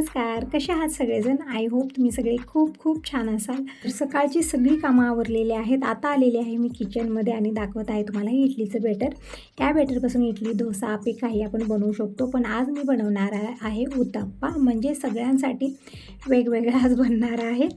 नमस्कार. कसे आहात सगळेजण? आय होप तुम्ही सगळे खूप खूप छान असाल. तर सकाळची सगळी कामं आवरलेली आहेत. आता आलेली आहे मी किचनमध्ये आणि दाखवत आहे तुम्हाला हे इडलीचं बेटर या बेटरपासून इडली डोसा आपे काही आपण बनवू शकतो. पण आज मी बनवणार आहे- आहे उत्तप्पा. म्हणजे सगळ्यांसाठी वेगवेगळा आज बनणार आहे.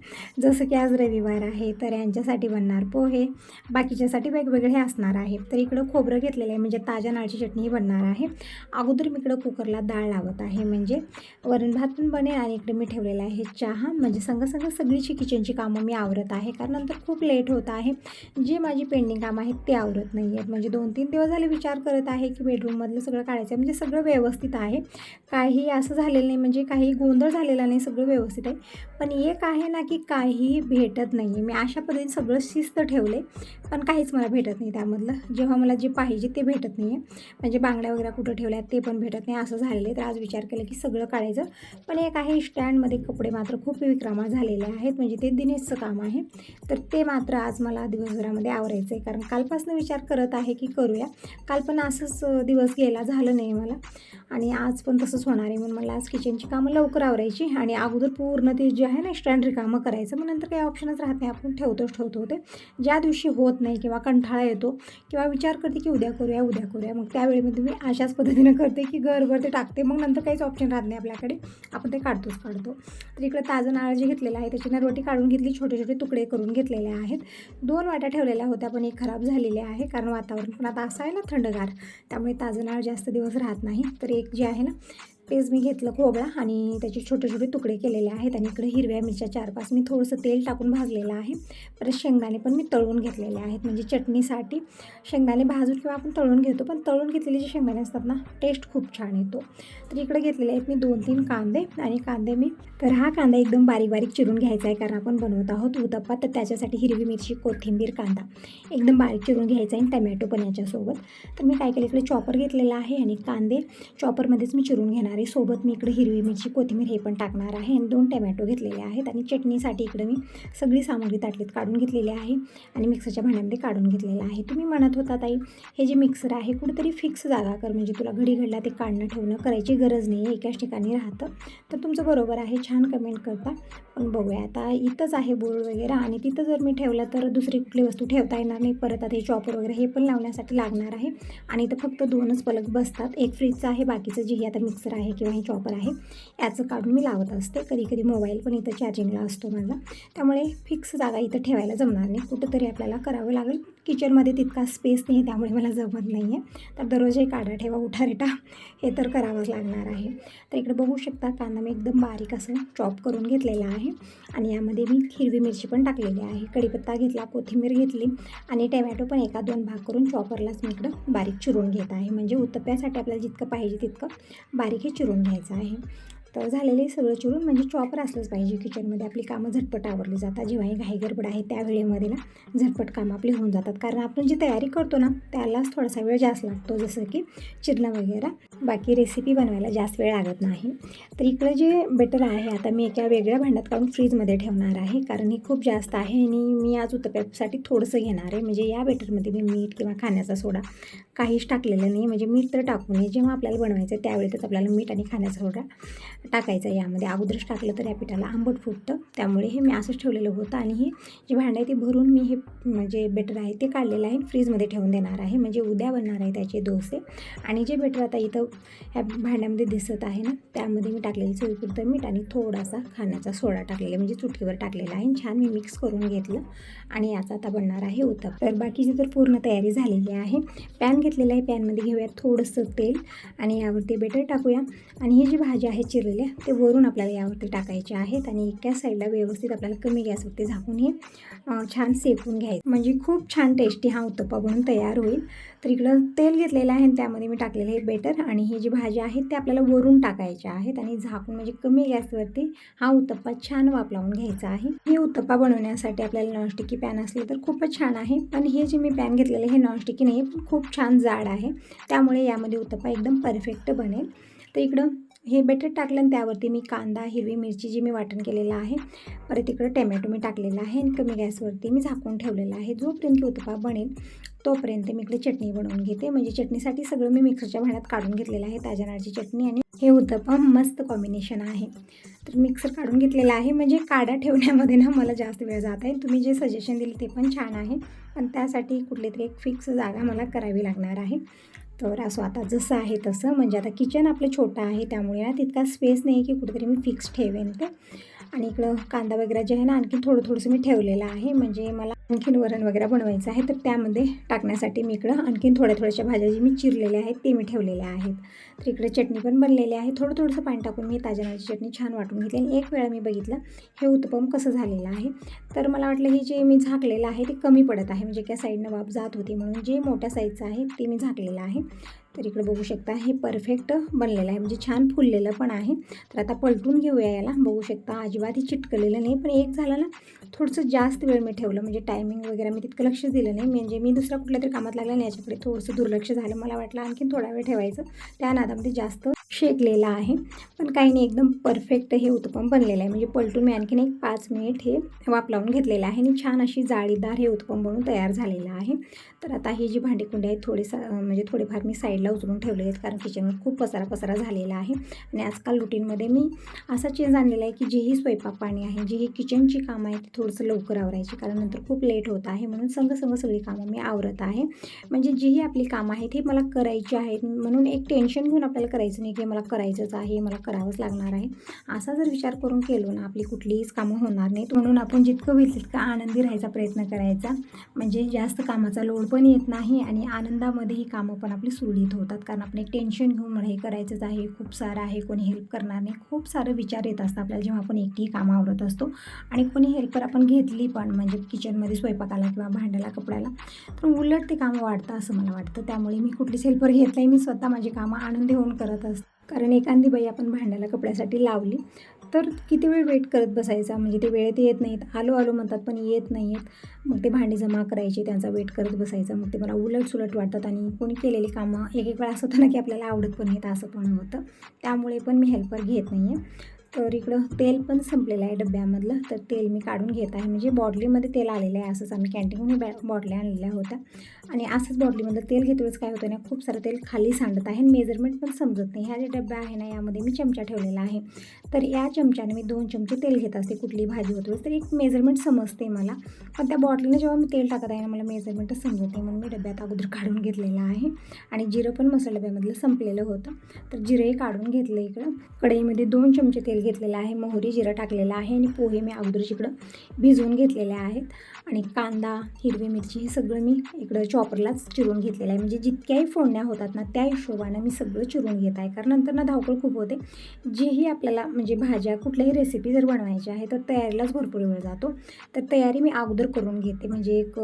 जसं की आज रविवार आहे तर यांच्यासाठी बनणार पोहे. बाकीच्यासाठी वेगवेगळे असणार आहे. तर इकडं खोबरं घेतलेलं आहे. म्हणजे ताज्या नाळची चटणी बनणार आहे. अगोदर मी इकडं कुकरला डाळ लावत आहे. म्हणजे वरण भात पण बने आणि इकडे मी ठेवलेला आहे चहा. म्हणजे संगसंग सगळीची किचनची कामं मी आवरत आहे. कारण नंतर खूप लेट होत आहे. जे माझी पेंडिंग कामं आहेत ते आवरत नाही आहेत म्हणजे दोन तीन दिवस झाले विचार करत आहे की बेडरूममधलं सगळं काढायचं आहे म्हणजे सगळं व्यवस्थित आहे. काही असं झालेलं नाही. म्हणजे काही गोंधळ झालेला नाही. सगळं व्यवस्थित आहे. पण एक आहे ना की काही भेटत नाही आहे मी अशा पद्धतीने सगळं शिस्त ठेवले पण काहीच मला भेटत नाही त्यामधलं. जेव्हा मला जे पाहिजे ते भेटत नाही आहे म्हणजे बांगड्या वगैरे कुठं ठेवल्या ते पण भेटत नाही. असं झालेलं आहे. तर आज विचार केला की सगळं काढायचं. पण एक आहे स्टँडमध्ये कपडे मात्र खूप विक्रमा झालेले आहेत. म्हणजे ते दिनेशचं काम आहे. तर ते मात्र आज मला दिवसभरामध्ये आवरायचं आहे कारण कालपासून विचार करत आहे की करूया. काल पण असंच दिवस गेला झालं नाही मला. आणि आज पण तसंच होणार आहे. म्हणून मला आज किचनची कामं लवकर आवरायची. आणि अगोदर पूर्ण ते जे आहे ना स्टँड रिकामं करायचं. मग नंतर काही ऑप्शनच राहत नाही. आपण ठेवतोच ठेवतो होते ज्या दिवशी होत नाही किंवा कंठाळा येतो किंवा विचार करते की उद्या करूया उद्या करूया. मग त्यावेळेमध्ये मी अशाच पद्धतीनं करते की घरभर ते टाकते. मग नंतर काहीच ऑप्शन राहत नाही आपल्याकडे. आपण ते काढतोच काढतो. तर इकडे ताजं नारळ जे घेतलेलं आहे त्याची नरवटी काढून घेतली छोटे छोटे तुकडे करून घेतलेले आहेत. दोन वाट्या ठेवलेल्या होत्या पण एक खराब झालेल्या आहे कारण वातावरण पण आता असं आहे ना थंडगार त्यामुळे ताजं नारळ जास्त दिवस राहत नाही. तर एक जे आहे ना तेच मी घेतलं खोबळा आणि त्याचे छोटे छोटे तुकडे केलेले आहेत. आणि इकडे हिरव्या मिरच्या चार पाच मी थोडंसं तेल टाकून भाजलेलं आहे. परत शेंगदाणे पण मी तळून घेतलेले आहेत. म्हणजे चटणीसाठी शेंगदाणे भाजून किंवा आपण तळून घेतो पण तळून घेतलेले जे शेंगदाणे असतात ना टेस्ट खूप छान येतो. तर इकडे घेतलेले आहेत मी दोन तीन कांदे आणि कांदे मी तर हा कांदा एकदम बारीक बारीक चिरून घ्यायचा आहे कारण आपण बनवत आहोत उतप्पा तर त्याच्यासाठी हिरवी मिरची कोथिंबीर कांदा एकदम बारीक चिरून घ्यायचा आहे आणि टमॅटो पण याच्यासोबत. तर मी काय केलं इकडे चॉपर घेतलेला आहे आणि कांदे चॉपरमध्येच मी चिरून घेणार आहे सोबत मी इकडे हिरवी मिरची कोथिंबीर हे पण टाकणार आहे. आणि दोन टमॅटो घेतलेले आहेत. आणि चटणीसाठी इकडे मी सगळी सामग्री ताटलीत काढून घेतलेली आहे. आणि मिक्सरच्या भांड्यामध्ये काढून घेतलेलं आहे. तुम्ही म्हणत होता ताई हे जे मिक्सर आहे कुठेतरी फिक्स जागा कर. म्हणजे तुला घडी घडला ते काढणं ठेवणं करायची गरज नाही. आहे एकाच ठिकाणी राहतं. तर तुमचं बरोबर आहे. छान कमेंट करता. पण बघूया. आता इथंच आहे बोर्ड वगैरे. आणि तिथं जर मी ठेवलं तर दुसरी कुठली वस्तू ठेवता येणार नाही. परत आता हे चॉपर वगैरे हे पण लावण्यासाठी लागणार आहे. आणि इथं फक्त दोनच पलक बसतात. एक फ्रीजचं आहे. बाकीचं जे हे आता मिक्सर आहे किंवा हे चॉपर आहे याचं काढून मी लावत असते. कधी कधी मोबाईल पण इथं चार्जिंगला असतो माझा. त्यामुळे फिक्स जागा इथं ठेवायला जमणार नाही. कुठंतरी आपल्याला करावं लागेल. किचनमध्ये तितका स्पेस नाही आहे त्यामुळे मला जमत नाही आहे तर दररोज एक काढा ठेवा उठा रेटा हे तर करावंच लागणार आहे. तर इकडे बघू शकता कांदा मी एकदम बारीक असं चॉप करून घेतलेला आहे. आणि यामध्ये मी हिरवी मिरची पण टाकलेली आहे. कढीपत्ता घेतला कोथिंबीर घेतली आणि टमॅटो पण एका दोन भाग करून चॉपरलाच मी इकडं बारीक चिरून घेत आहे. म्हणजे उत्तप्यासाठी आपल्याला जितकं पाहिजे तितकं बारीक हे चिरून घ्यायचं आहे. तर झालेले सगळं चिरून. म्हणजे चॉपर असलंच पाहिजे किचनमध्ये आपली कामं झटपट आवरली जातात. जेव्हा हे घाई गडबड आहे त्या वेळेमध्ये ना झटपट कामं आपली होऊन जातात. कारण आपण जी तयारी करतो ना त्यालाच थोडासा वेळ जास्त लागतो. जसं की चिरणं वगैरे. बाकी रेसिपी बनवायला जास्त वेळ लागत नाही. तर इकडं जे बेटर आहे आता मी एका वेगळ्या भांड्यात काढून फ्रीजमध्ये ठेवणार आहे. कारण ही खूप जास्त आहे आणि मी आज उत्तप्यासाठी थोडंसं घेणार आहे. म्हणजे या बेटरमध्ये मी मीठ किंवा खाण्याचा सोडा काहीच टाकलेलं नाही. म्हणजे मीठ तर टाकू नये जेव्हा आपल्याला बनवायचं आहे त्यावेळेतच आपल्याला मीठ आणि खाण्याचा सोडा टाकायचा यामध्ये. अगोदरच टाकलं तर या पिठाला आंबट फुटतं. त्यामुळे हे मी असंच ठेवलेलं होतं आणि हे जे भांडं आहे ते भरून मी हे म्हणजे बेटर आहे ते काढलेलं आहे. फ्रीजमध्ये ठेवून देणार आहे. म्हणजे उद्या बनणार आहे त्याचे डोसे. आणि जे बेटर आता इथं ह्या भांड्यामध्ये दिसत आहे ना त्यामध्ये मी टाकलेलं चवीपुरतं मीठ आणि थोडासा खाण्याचा सोडा टाकलेला म्हणजे चुटकीवर टाकलेला आहे. आणि छान मी मिक्स करून घेतलं. आणि याचा आता बनणार आहे उत्तप तर बाकीची तर पूर्ण तयारी झालेली आहे पॅन घेतलेला आहे. पॅनमध्ये घेऊया थोडंसं तेल. आणि यावरती बेटर टाकूया. आणि ही जी भाजी आहे ठेवलेले ते वरून आपल्याला यावरती टाकायचे आहेत आणि एका साईडला व्यवस्थित आपल्याला कमी गॅसवरती झाकून हे छान सेकून घ्यायचं. म्हणजे खूप छान टेस्टी हा उत्तप्पा बनून तयार होईल. तर इकडं तेल घेतलेलं आहे आणि त्यामध्ये मी टाकलेलं हे बेटर आणि ही जी भाजी आहे ते आपल्याला वरून टाकायच्या आहेत आणि झाकून म्हणजे कमी गॅसवरती हा उत्तप्पा छान वाफ लावून घ्यायचा आहे. हे उत्तप्पा बनवण्यासाठी आपल्याला नॉनस्टिकी पॅन असले तर खूपच छान आहे. पण हे जे मी पॅन घेतलेलं आहे हे नॉनस्टिकी नाही खूप छान जाड आहे. त्यामुळे यामध्ये उत्तप्पा एकदम परफेक्ट बनेल. तर इकडं हे बेटर टाकलं आणि त्यावरती मी कांदा हिरवी मिरची जी मी वाटण केलेलं आहे परत इकडं टमॅटो मी टाकलेला आहे आणि कमी गॅसवरती मी झाकून ठेवलेलं आहे. जोपर्यंत उत्तपा बनेल तोपर्यंत मी इकडे चटणी बनवून घेते. म्हणजे चटणीसाठी सगळं मी मिक्सरच्या भांड्यात काढून घेतलेलं आहे ताज्या नारळाची चटणी आणि हे उत्तपम मस्त कॉम्बिनेशन आहे. तर मिक्सर काढून घेतलेलं आहे. म्हणजे काढा ठेवण्यामध्ये ना मला जास्त वेळ जात आहे. तुम्ही जे सजेशन दिले ते पण छान आहे. पण त्यासाठी कुठली तरी एक फिक्स जागा मला करावी लागणार आहे. तर असं आता जसं आहे तसं म्हणजे आता किचन आपलं छोटं आहे त्यामुळे ना तितका स्पेस नाही की कुठेतरी मी फिक्स ठेवेन तर आणि इकडं कांदा वगैरे जे आहे ना आणखी थोडं थोडंसं मी ठेवलेलं आहे. म्हणजे मला आणखीन वरण वगैरे बनवायचं आहे तर त्यामध्ये टाकण्यासाठी मी इकडं आणखीन थोड्या थोड्याशा भाज्या जी मी चिरलेल्या आहेत ते मी ठेवलेल्या आहेत. तर इकडे चटणी पण बनलेली आहे. थोडं थोडंसं पाणी टाकून मी ताज्या चटणी छान वाटून घेतली आणि एक वेळा मी बघितलं हे उत्पम कसं झालेलं आहे. तर मला वाटलं हे जे मी झाकलेलं आहे ते कमी पडत आहे. म्हणजे एका साईडनं वाफ जात होती म्हणून जे मोठ्या साईजचं आहे ते मी झाकलेलं आहे. तर इकडे बघू शकता हे परफेक्ट बनलेलं आहे म्हणजे छान फुललेलं पण आहे. तर आता पलटून घेऊया याला. बघू शकता अजिबात हे चिटकलेलं नाही पण एक झालं ना थोडंसं जास्त वेळ मी ठेवलं म्हणजे टायमिंग वगैरे मी तितकं लक्ष दिलं नाही. म्हणजे मी दुसऱ्या कुठल्या तरी कामात लागलं नाही याच्याकडे थोडंसं दुर्लक्ष झालं मला वाटलं आणखीन थोडा वेळ ठेवायचं. त्या नादामध्ये जास्त शेकलेला आहे. पण काही नाही एकदम परफेक्ट हे उत्पम बनलेलं आहे. म्हणजे पलटून मी आणखीन एक पाच मिनिट हे वापलावून घेतलेलं आहे आणि छान अशी जाळीदार हे उत्पम बनून तयार झालेलं आहे. तर आता ही जी भांडीकुंडी आहेत आहेत थोडेसा म्हणजे थोडेफार मी साईडला उचलून ठेवले आहेत कारण किचनवर खूप पसारा पसारा झालेला आहे. आणि आजकाल रुटीनमध्ये मी असा चेंज आणलेला आहे की जेही स्वयंपाक पाणी आहे जी ही किचनची कामं आहेत ती थोडंसं लवकर आवरायची कारण नंतर खूप लेट होत आहे. म्हणून संग संग सगळी कामं मी आवरत आहे. म्हणजे जी ही आपली कामं आहेत हे मला करायची आहेत. म्हणून एक टेन्शन घेऊन आपल्याला करायचं नाही की मला करायचंच आहे मला करावंच लागणार आहे. असा जर विचार करून केलो ना आपली कुठलीच कामं होणार नाहीत. म्हणून आपण जितकं होईल तितकं आनंदी राहायचा प्रयत्न करायचा. म्हणजे जास्त कामाचा लोड पण येत नाही आणि आनंदामध्ये ही कामं पण आपली सुरळीत होतात. कारण आपण एक टेन्शन घेऊन मला हे करायचंच आहे खूप सारं आहे कोणी हेल्प करणार नाही. खूप सारं विचार येत असतं आपल्याला जेव्हा आपण एकटी कामं आवडत असतो. आणि कोणी हेल्पर आपण घेतली पण म्हणजे किचनमध्ये स्वयंपाकाला किंवा भांड्याला कपड्याला तर उलट ते कामं वाढतं असं मला वाटतं. त्यामुळे मी कुठलीच हेल्पर घेत नाही. मी स्वतः माझी कामं आनंदी होऊन करत असते. कारण एखादी बाई आपण भांड्याला कपड्यासाठी लावली तर किती वेळ वेट करत बसायचा? म्हणजे ते वेळेत येत नाहीत. आलो आलो म्हणतात पण येत नाही आहेत मग ते भांडी जमा करायची त्यांचा वेट करत बसायचा. मग ते मला उलट सुलट वाटतात आणि कोणी केलेली कामं एक एक वेळा असं होतं ना की आपल्याला आवडत पण नाहीत असं पण होतं. त्यामुळे पण मी हेल्पर घेत नाही आहे तर इकडं तेल पण संपलेलं आहे डब्यामधलं. तर तेल मी काढून घेत आहे. म्हणजे बॉटलीमध्ये तेल आलेलं आहे. असंच आम्ही कॅन्टीनहून बॅ बॉटल्या आणलेल्या होत्या. आणि असंच बॉटलीमधलं तेल घेतोच काय होतं ना खूप सारं तेल खाली सांडत आहे मेजरमेंट पण समजत नाही. ह्या जे डब्या आहे ना यामध्ये मी चमचा ठेवलेला आहे. तर या चमच्याने मी दोन चमचे तेल घेत असते कुठली भाजी होतो तर एक मेजरमेंट समजते मला. पण त्या बॉटलीने जेव्हा मी तेल टाकत आहे ना मला मेजरमेंटच समजत नाही. म्हणून मी डब्यात अगोदर काढून घेतलेलं आहे. आणि जिरं पण मसाला डब्यामधलं संपलेलं होतं तर जिरंही काढून घेतलं इकडं. कढईमध्ये दोन चमचे तेल घेतलेलं आहे मोहरी जिरं टाकलेलं आहे आणि पोहे मी अगोदरच इकडं भिजवून घेतलेले आहेत. आणि कांदा हिरवी मिरची हे सगळं मी इकडं चॉपरलाच चिरून घेतलेलं आहे. म्हणजे जितक्याही फोडण्या होतात ना त्या हिशोबानं मी सगळं चिरून घेत आहे. कारण नंतर ना धावपळ खूप होते. जेही आपल्याला म्हणजे भाज्या कुठल्याही रेसिपी जर बनवायची आहे तर तयारीलाच भरपूर वेळ जातो. तर तयारी मी अगोदर करून घेते. म्हणजे एक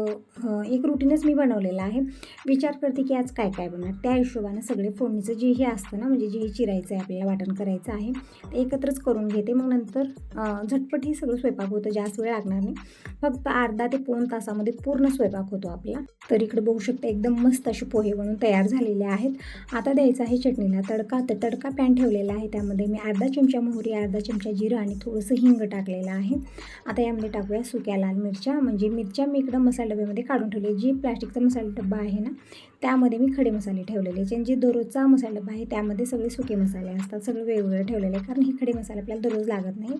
एक रुटीनच मी बनवलेलं आहे. विचार करते की आज काय काय बनणार? त्या हिशोबानं सगळे फोडणीचं जेही असतं ना म्हणजे जेही चिरायचं आहे आपल्याला वाटण करायचं आहे ते एकत्रच करून घेते. मग नंतर झटपट हे सगळं स्वयंपाक होतं. जास्त वेळ लागणार नाही. फक्त अर्धा ते पाऊण तासामध्ये पूर्ण स्वयंपाक होतो आपला. तर इकडे बघू शकता एकदम मस्त असे पोहे बनून तयार झालेले आहेत. आता द्यायचं आहे चटणीला तडका. तर तडका पॅन ठेवलेला आहे. त्यामध्ये मी अर्धा चमचा मोहरी अर्धा चमचा जिरं आणि थोडंसं हिंग टाकलेलं आहे. आता यामध्ये टाकूया सुक्या लाल मिरच्या. म्हणजे मिरच्या मी इकडं मसाला डब्यामध्ये काढून ठेवले जी प्लास्टिकचा मसाला डब्बा आहे ना त्यामध्ये मी खडे मसाले ठेवलेले आणि जे दररोजचा मसाला डब्बा आहे त्यामध्ये सगळे सुके मसाले असतात. सगळे वेगवेगळे ठेवलेले आहे कारण हे खडे मसाले आपल्याला दररोज लागत नाहीत.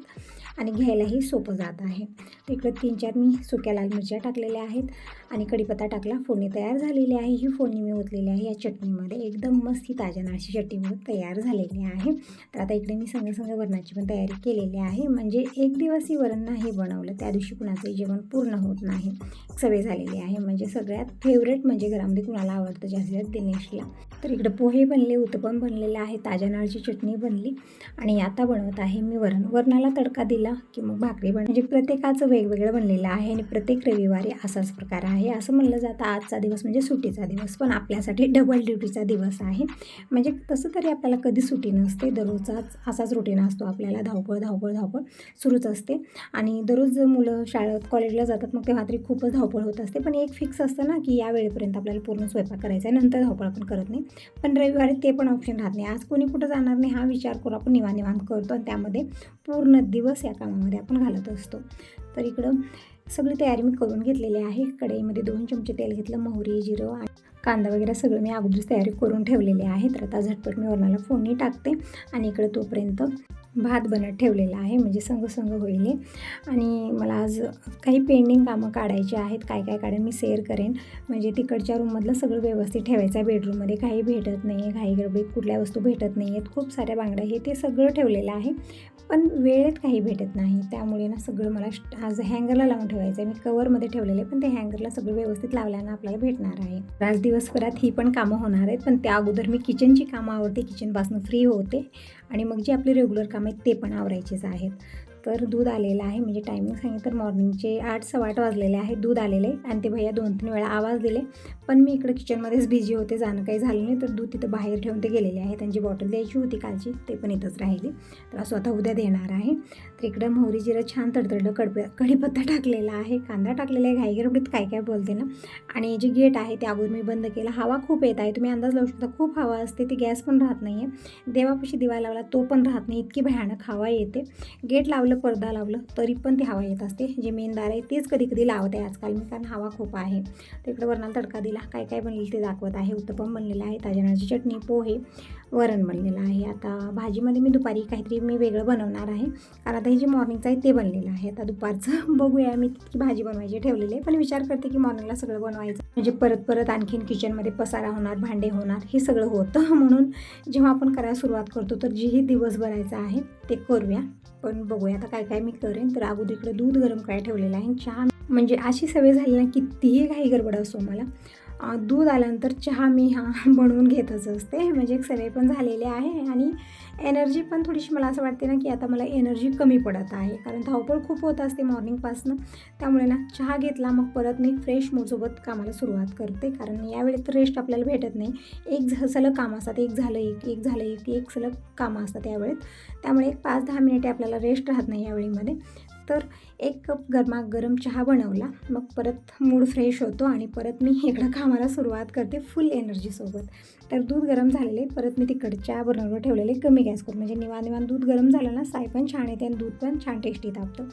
आणि घ्यायलाही सोपं जात आहे. तर इकडं तीन चार मी सुक्या लाल मिरच्या टाकलेल्या आहेत. आणि कढीपत्ता टाकला फोडणी तयार झालेली आहे. ही फोडणी मी ओतलेली आहे या चटणीमध्ये. एकदम मस्त ही ताज्या नाळची चटणी तयार झालेली आहे. तर आता इकडे मी संग संग वरणाची पण तयारी केलेली आहे. म्हणजे एक दिवस ही वरण नाही बनवलं. त्या दिवशी कुणाचंही जेवण पूर्ण होत नाही. सवय झालेली आहे. म्हणजे सगळ्यात फेवरेट म्हणजे घरामध्ये कुणाला आवडतं जास्तीत जास्त दिनेशला. तर इकडं पोहे बनले उत्तपम बनलेलं आहे ताज्या नारळाची चटणी बनली आणि आता बनवत आहे मी वरण. वरणाला तडका दिला की मग भाकरी बन म्हणजे प्रत्येकाचं वेगवेगळं बनलेलं आहे आणि प्रत्येक रविवारी असाच प्रकार आहे. असं म्हणलं जातं आजचा दिवस म्हणजे सुट्टीचा दिवस पण आपल्यासाठी डबल ड्युटीचा दिवस आहे. म्हणजे तसं तरी आपल्याला कधी सुटी नसते. दररोजचाच असाच रुटीन असतो आपल्याला. धावपळ धावपळ धावपळ सुरूच असते. आणि दररोज मुलं शाळेत कॉलेजला जातात मग तेव्हा तरी खूपच धावपळ होत असते. पण एक फिक्स असतं ना की या वेळेपर्यंत आपल्याला पूर्ण स्वयंपाक करायचा आहे. नंतर धावपळ आपण करत नाही. पण रविवारी ते पण ऑप्शन राहत नाही. आज कोणी कुठं जाणार नाही हा विचार करून आपण निवांत करतो आणि त्यामध्ये पूर्ण दिवस या कामामध्ये आपण घालत असतो. तर इकडं सगळी तयारी मी करून घेतलेली आहे. कढईमध्ये दोन चमचे तेल घेतलं मोहरी जिरं आणि कांदा वगैरे सगळं मी अगोदरच तयारी करून ठेवलेले आहे. तर आता झटपट मी वरणाला फोडणी टाकते आणि इकडं तोपर्यंत भात बनत ठेवलेला आहे म्हणजे संग संग होईल. आणि मला आज काही पेंडिंग कामं काढायची आहेत काय काय काढेन मी शेअर करेन. म्हणजे तिकडच्या रूममधलं सगळं व्यवस्थित ठेवायचं आहे बेडरूममध्ये काही भेटत नाही आहे घाई गडबडीत कुठल्या वस्तू भेटत नाही आहेत खूप साऱ्या बांगड्या हे ते सगळं ठेवलेलं आहे. पण वेळेत काही भेटत नाही त्यामुळे ना सगळं मला आज हँगरला लावून ठेवायचं आहे मी कवरमध्ये ठेवलेलं आहे पण ते हँगरला सगळं व्यवस्थित लावल्यानं आपल्याला भेटणार आहे. आज दिवसभरात ही पण कामं होणार आहेत पण त्या अगोदर मी किचनची कामं आवडते किचनपासून फ्री होते. आणि मग जी आपली रेग्युलर कामं आहेत ते पण आवरायचेच आहेत. तर दूध आलेलं आहे. म्हणजे टायमिंग सांगितलं तर मॉर्निंगचे आठ सव्वा आठ वाजलेले आहे. दूध आलेले आहे. आणि ते भैया दोन तीन वेळा आवाज दिले. पण मी इकडं किचनमध्येच बिझी होते. जाणं काही झालं नाही. तर दूध तिथं बाहेर ठेवून ते गेलेले आहे. त्यांची बॉटल द्यायची होती कालची. ते पण इथंच राहिली. तर स्वतः उद्या देणार आहे. तर इकडं मोहरी जिरं छान तडतडलं कडप कढीपत्ता टाकलेला आहे. कांदा टाकलेला आहे. घाईगरबडीत काय काय बोलते ना? आणि जे गेट आहे ते अगोदर मी बंद केलं. हवा खूप येत आहे. तुम्ही अंदाज लावू शकता. खूप हवा असते. ती गॅस पण राहत नाही आहे देवापाशी दिवा लावला तो पण राहत नाही. इतकी भयानक हवा येते. गेट लावली पडदा लावलं तरी पण ती हवा येत असते. जे मेन दार आहे तेच कधी कधी लावत आहे आजकाल. मी कारण हवा खूप आहे. तिकडे वरणाला तडका दिला. काय काय बनलेलं ते दाखवत आहे. उत्तपम बनलेलं आहे. ताजनाची चटणी पोहे वरण बनलेलं आहे. आता भाजीमध्ये मी दुपारी काहीतरी मी वेगळं बनवणार आहे. कारण आता हे जे मॉर्निंगचं आहे ते बनलेलं आहे. आता दुपारचं बघूया मी तितकी भाजी बनवायची ठेवलेली आहे. पण विचार करते की मॉर्निंगला सगळं बनवायचं. म्हणजे परत परत आणखीन किचनमध्ये पसारा होणार भांडे होणार हे सगळं होतं. म्हणून जेव्हा आपण करायला सुरुवात करतो तर जेही दिवसभराचं आहे ते करूया. पण बघूया आता काय काय मी करेन. तर अगोदर इकडे दूध गरम काय ठेवलेलं आहे चहा. म्हणजे अशी सवय झाली ना कितीही घाई गडबड असो मला दूध आल्यानंतर चहा मी हा बनवून घेतच असते. म्हणजे एक सवय पण झालेली आहे आणि एनर्जी पण थोडीशी मला असं वाटते ना की आता मला एनर्जी कमी पडत आहे. कारण धावपळ खूप होत असते मॉर्निंगपासनं. त्यामुळे ना चहा घेतला मग परत मी फ्रेश मूडसोबत कामाला सुरुवात करते. कारण यावेळेस तर रेस्ट आपल्याला भेटत नाही. एक झ सलग काम असतात. एक झालं एक एक झालं एक एक सलग कामं असतात यावेळेत. त्यामुळे एक पाच दहा मिनिटे आपल्याला रेस्ट राहत नाही यावेळीमध्ये. तर एक कप गरमागरम चहा बनवला. मग परत मूड फ्रेश होतो आणि परत मी इकडं कामाला सुरुवात करते फुल एनर्जीसोबत तर दूध गरम झालेले परत मी तिकडच्या बर्नरवर ठेवलेले कमी गॅस करून म्हणजे निवान निवान दूध गरम झालं ना साय पण छान येते आणि दूध पण छान टेस्टी तापतं.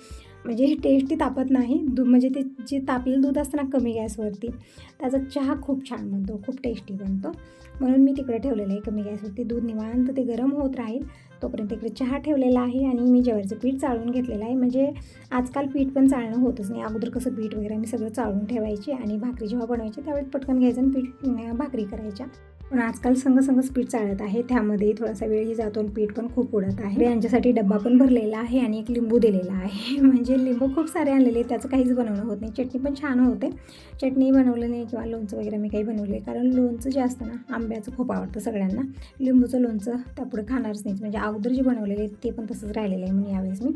म्हणजे हे टेस्टी तापत नाही. दूध म्हणजे ते जे तापलेलं दूध असतं ना कमी गॅसवरती त्याचा चहा खूप छान बनतो खूप टेस्टी बनतो. म्हणून मी तिकडे ठेवलेलं आहे कमी गॅसवरती. दूध निवांत ते गरम होत राहील. तोपर्यंत इकडे चहा ठेवलेला आहे आणि मी ज्वारीचं पीठ चाळून घेतलेलं आहे. म्हणजे आजकाल पीठ पण चाळणं होतच नाही. अगोदर कसं पीठ वगैरे मी सगळं चाळून ठेवायची आणि भाकरी जेव्हा बनवायची त्यावेळेस पटकन घ्यायचं आणि पीठ भाकरी करायच्या. पण आजकाल संग संगच पीठ चालत आहे त्यामध्ये थोडासा वेळही जातो आणि पीठ पण खूप उडत आहे. यांच्यासाठी डब्बा पण भरलेला आहे आणि एक लिंबू दिलेला आहे. म्हणजे लिंबू खूप सारे आणलेले आहेत, त्याचं काहीच बनवणं होत नाही. चटणी पण छान होते. चटणी बनवलं नाही किंवा लोणचं वगैरे मी काही बनवले कारण लोणचं जे असतं ना आंब्याचं खूप आवडतं सगळ्यांना. लिंबूचं लोणचं त्यापुढे खाणारच नाही म्हणजे अगोदर जे बनवलेले आहेत ते पण तसंच राहिलेलं आहे म्हणून यावेळेस मी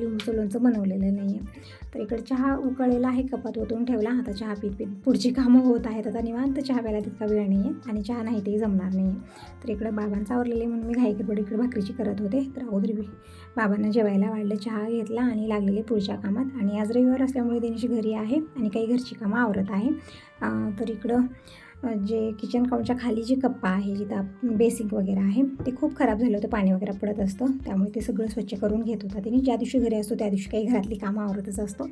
लिंबूचं लोणचं बनवलेलं नाही आहे. तर इकडे चहा उकळलेला आहे कपात ओतून ठेवला. आता चहा पीत पीत पुढची कामं होत आहेत. आता निवांत चहा प्यायला तितका वेळ नाही आहे. आणि चहा नाही तेही जमणार नाही. आहे तर इकडं बाबांचा आवरलेले म्हणून मी घाई गडबड इकडे भाकरीची करत होते. तर अगोदर बाबांना जेवायला वाढलं चहा घेतला आणि लागलेले पुढच्या कामात. आणि आज रविवार असल्यामुळे दिनेश घरी आहे आणि काही घरची कामं आवरत आहे. तर इकडं जे किचन काउंटच्या खाली जी कप्पा आहे जिथं बेसिक वगैरे आहे ते खूप खराब झालं होतं पाणी वगैरे पडत असतं. त्यामुळे ते सगळं स्वच्छ करून घेत होता तिने. ज्या दिवशी घरी असतो त्या दिवशी काही घरातली कामं आवरतच असतो.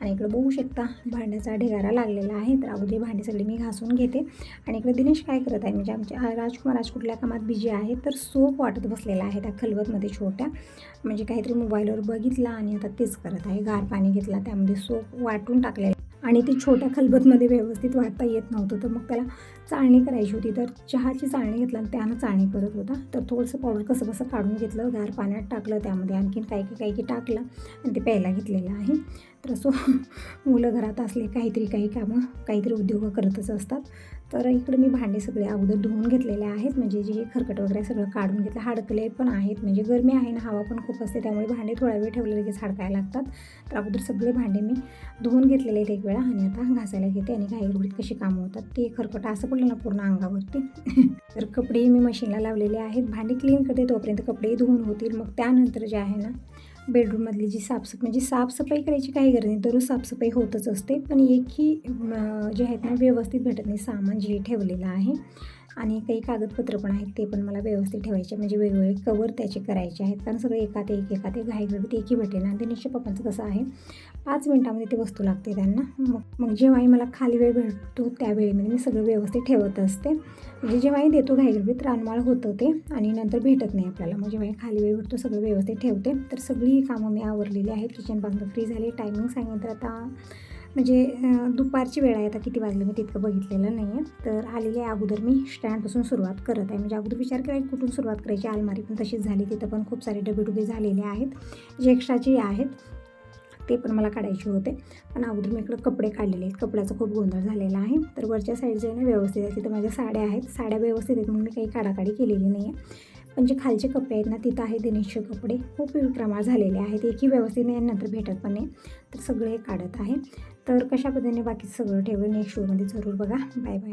आणि इकडं बघू शकता भांड्याचा ढिगारा लागलेला आहे. तर अगोदर भांडी सगळी मी घासून घेते. आणि इकडे दिनेश काय करत आहे म्हणजे आमच्या राजकुमार आज कुठल्या कामात बिजी आहे तर सोप वाटत बसलेला आहे त्या खलबतमध्ये छोट्या. म्हणजे काहीतरी मोबाईलवर बघितला आणि आता तेच करत आहे. गार पाणी घेतला त्यामध्ये सोप वाटून टाकलेला आणि ती छोट्या खलबतमध्ये व्यवस्थित वाटता येत नव्हतं. तर मग त्याला चाळणी करायची होती. तर चहाची चाळणी घेतला आणि त्यानं चाळणी करत होता. तर थोडंसं पावडर कसं कसं काढून घेतलं गार पाण्यात टाकलं त्यामध्ये. आणखीन काही काही काही टाकलं आणि ते प्यायला घेतलेलं आहे. तर असो मुलं घरात असले काहीतरी काही कामं काहीतरी उद्योग करतच असतात. तर इकडे मी भांडे सगळे अगोदर धुवून घेतलेले आहेत. म्हणजे जे खरकट वगैरे सगळं काढून घेतलं. हाडकले पण आहेत. म्हणजे गरमी आहे ना हवा पण खूप असते. त्यामुळे भांडे थोडा वेळ ठेवले लगेच हाडकायला लागतात. तर अगोदर सगळे भांडे मी धुवून घेतलेले आहेत एक वेळा. आणि आता घासायला घेते. आणि घाईगडबडीत कशी कामं होतात. ते खरकट असं पडलं ना पूर्ण अंगावरती. तर कपडेही मी मशीनला लावलेले आहेत. भांडे क्लीन करते तोपर्यंत कपडेही धुवून होतील. मग त्यानंतर जे आहे ना बेडरूममधली जी साफसफाई म्हणजे साफसफाई करायची काही गरज नाही दररोज साफसफाई होतच असते. पण एकही जे आहेत ना व्यवस्थित भेटत नाही सामान जे ठेवलेलं आहे. आणि काही कागदपत्र पण आहेत ते पण मला व्यवस्थित ठेवायचे म्हणजे वेगवेगळे कवर त्याचे करायचे आहेत. कारण सगळे एकात एक एकात एक घाईगडबीत एकही भेटेल आणि दिनेशच्या पप्पांचं कसं आहे पाच मिनटामध्ये ती वस्तू लागते त्यांना. मग मग जेव्हाही मला खाली वेळ भेटतो त्यावेळीमध्ये मी सगळं व्यवस्थित ठेवत असते. म्हणजे जेव्हाही देतो घाईगडबडीत रानमाळ होतं ते आणि नंतर भेटत नाही आपल्याला. मग जेव्हाही खाली वेळ भेटतो सगळं व्यवस्थित ठेवते. तर सगळी कामं मी आवरलेली आहेत. किचन बांधून फ्री झाली. टायमिंग सांगितलं आता म्हणजे दुपारची वेळ आहे आता किती वाजले मी तितकं बघितलेलं नाही आहे तर आलेल्या आहे अगोदर मी स्टँडपासून सुरुवात करत आहे. म्हणजे अगोदर विचार केला कुठून सुरुवात करायची? अलमारी पण तशीच झाली. तिथं पण खूप सारे डबे डुबे झालेले आहेत. जे एक्स्ट्राचे आहेत ते पण मला काढायचे होते. पण अगोदर मी इकडं कपडे काढलेले आहेत. कपड्याचा खूप गोंधळ झालेला आहे. तर वरच्या साईडचे आहे ना व्यवस्थित आहे. तिथं माझ्या साड्या आहेत. साड्या व्यवस्थित आहेत म्हणून मी काही काढाकाडी केलेली नाही आहे पण जे खालचे कपडे आहेत ना तिथं आहे दिनेशचे कपडे. खूप विक्रमाळ झालेले आहेत. एकही व्यवस्थित नाही आणि नंतर भेटत पण नाही. तर सगळे काढत आहे. तर कशा पद्धतीने बाकी सगळं ठेवलं नेक्स्ट शोमध्ये जरूर बघा. Bye bye